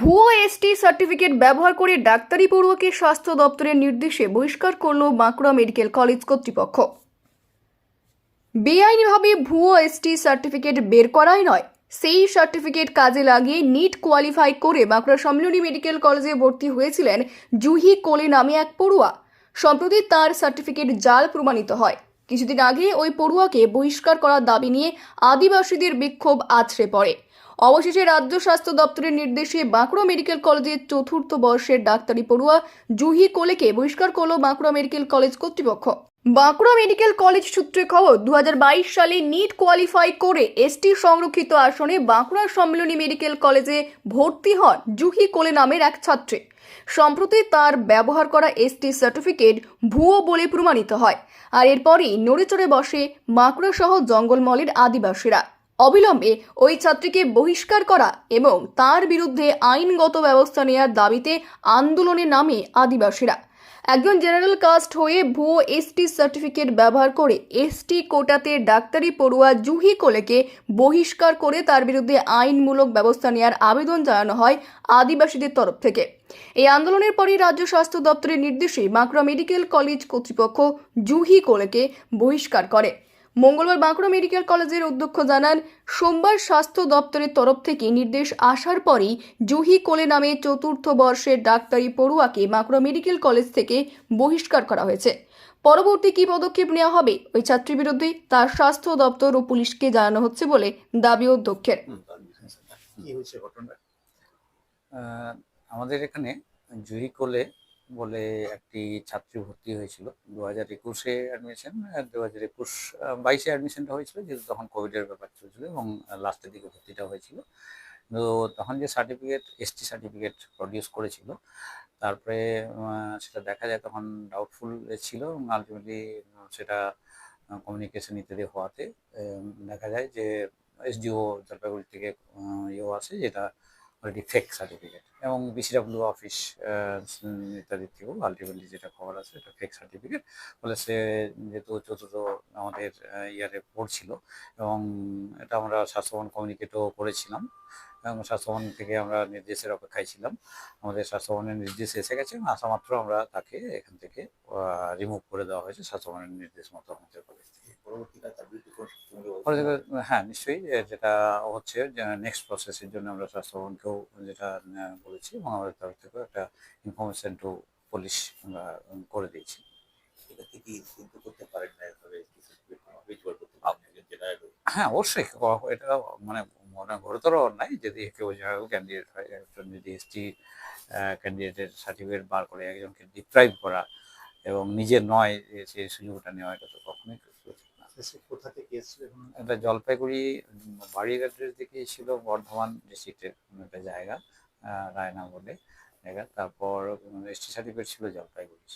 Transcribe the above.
ভুয়ো ST certificate ব্যবহার করে ডাক্তারি পড়ুয়াকে স্বাস্থ্য দপ্তরের নির্দেশে বহিষ্কার করল বাঁকুড়া মেডিকেল কলেজ কর্তৃপক্ষ। বেআইনিভাবে ভুয়ো এসটি সার্টিফিকেট বের করাই নয়, সেই সার্টিফিকেট কাজে লাগিয়ে নিট কোয়ালিফাই করে বাঁকুড়া সম্মিলনী মেডিকেল কলেজে ভর্তি হয়েছিলেন জুহি কোলে নামে এক পড়ুয়া। সম্প্রতি তার সার্টিফিকেট জাল প্রমাণিত হয়। কিছুদিন আগে ওই পড়ুয়াকে বহিষ্কার করার দাবি নিয়ে আদিবাসীদের বিক্ষোভ আছড়ে পড়ে। অবশেষে রাজ্য স্বাস্থ্য দপ্তরের নির্দেশে বাঁকুড়া মেডিকেল কলেজের চতুর্থ বর্ষের ডাক্তারি পড়ুয়া জুহি কোলেকে বহিষ্কার করল বাঁকুড়া মেডিকেল কলেজ কর্তৃপক্ষ। বাঁকুড়া মেডিকেল কলেজ সূত্রে খবর দু হাজার বাইশ সালে নিট কোয়ালিফাই করে এসটি সংরক্ষিত আসনে বাঁকুড়া সম্মিলনী মেডিকেল কলেজে ভর্তি হন জুহি কোলে নামের এক ছাত্রী। সম্প্রতি তার ব্যবহার করা এসটি সার্টিফিকেট ভুয়ো বলে প্রমাণিত হয়। আর এরপরই নড়েচড়ে বসে বাঁকুড়া সহ জঙ্গলমলের আদিবাসীরা। অবিলম্বে ওই ছাত্রীকে বহিষ্কার করা এবং তার বিরুদ্ধে আইনগত ব্যবস্থা নেওয়ার দাবিতে আন্দোলনে নামে আদিবাসীরা। একজন জেনারেল কাস্ট হয়ে ভুয়ো এসটি সার্টিফিকেট ব্যবহার করে এসটি কোটাতে ডাক্তারি পড়ুয়া জুহি কোলেকে বহিষ্কার করে তার বিরুদ্ধে আইনমূলক ব্যবস্থা নেওয়ার আবেদন জানানো হয় আদিবাসীদের তরফ থেকে। এই আন্দোলনের পরই রাজ্য স্বাস্থ্য দপ্তরের নির্দেশে মাকড়া মেডিকেল কলেজ কর্তৃপক্ষ জুহি কোলেকে বহিষ্কার করে। মঙ্গলবার বাঁকুড়া মেডিকেল কলেজের অধ্যক্ষ জানান, সোমবার স্বাস্থ্য দপ্তরের তরফ থেকে নির্দেশ আসার পরই জুহি কোলে নামে চতুর্থ বর্ষের ডাক্তারি পড়ুয়াকে বাঁকুড়া মেডিকেল কলেজ থেকে বহিষ্কার করা হয়েছে। পরবর্তী কী পদক্ষেপ নেওয়া হবে? ওই ছাত্রীর বিরুদ্ধে তার স্বাস্থ্য দপ্তর ও পুলিশকে জানানো হচ্ছে বলে দাবি অধ্যক্ষের। আমাদের এখানে জুহি কোলে বলে একটি ছাত্রী ভর্তি হয়েছিল। দু হাজার একুশে অ্যাডমিশন দু হাজার একুশ বাইশে অ্যাডমিশনটা হয়েছিল, যেহেতু তখন কোভিডের ব্যাপার চলছিল এবং লাস্টের দিকে ভর্তিটা হয়েছিল। তো তখন যে সার্টিফিকেট এসটি সার্টিফিকেট প্রডিউস করেছিল, তারপরে সেটা দেখা যায় তখন ডাউটফুল ছিল এবং আলটিমেটলি সেটা কমিউনিকেশন ইত্যাদি হওয়াতে দেখা যায় যে এসডিও জলপাইগুড়ি থেকে ইয়েও আছে, যেটা অলরেডি ফেক সার্টিফিকেট এবং বিসিডাব্লিউ অফিস ইত্যাদি থেকেও আলটিমেটলি যেটা খবর আছে, এটা ফেক সার্টিফিকেট ফলে সে যেহেতু চতুর্থ আমাদের ইয়ারে পড়ছিল এবং এটা আমরা স্বাস্থ্যবান কমিউনিকেটও করেছিলাম, এবং স্বাস্থ্যবান থেকে আমরা নির্দেশের অপেক্ষায় ছিলাম, আমাদের স্বাস্থ্যবানের নির্দেশ এসে গেছে এবং আসা মাত্র আমরা তাকে এখান থেকে রিমুভ করে দেওয়া হয়েছে স্বাস্থ্যবানের নির্দেশ মতো আমাদের কলেজ থেকে। পরবর্তীকালে তার বিরুদ্ধে কোনো শাস্তিমূলক ব্যবস্থা পরে থেকে, হ্যাঁ নিশ্চয়ই যেটা হচ্ছে নেক্সট প্রসেসের জন্য আমরা স্বাস্থ্য ভবনকেও যেটা বলেছি এবং আমাদের তরফ থেকেও একটা ইনফরমেশন টু পুলিশ আমরা করে দিয়েছি এটা করতে পারেন না এভাবে হ্যাঁ অবশ্যই এটা মানে মনে ঘোরতর অন্যায় যদি কেউ ক্যান্ডিডেট হয় একজন যদি এসটি ক্যান্ডিডেটের সার্টিফিকেট বার করে একজনকে ডিপ্রাইভ করা এবং নিজের নয় সেই সুযোগটা নেওয়া এটা তো কখনোই। কোথা থেকে এসেছিল এটা জলপাইগুড়ি বাড়ির অ্যাড্রেস ছিল বর্ধমান ডিস্ট্রিক্টের একটা জায়গা রায়না বলে জায়গা। তারপর এসটি সার্টিফিকেট ছিল জলপাইগুড়ি।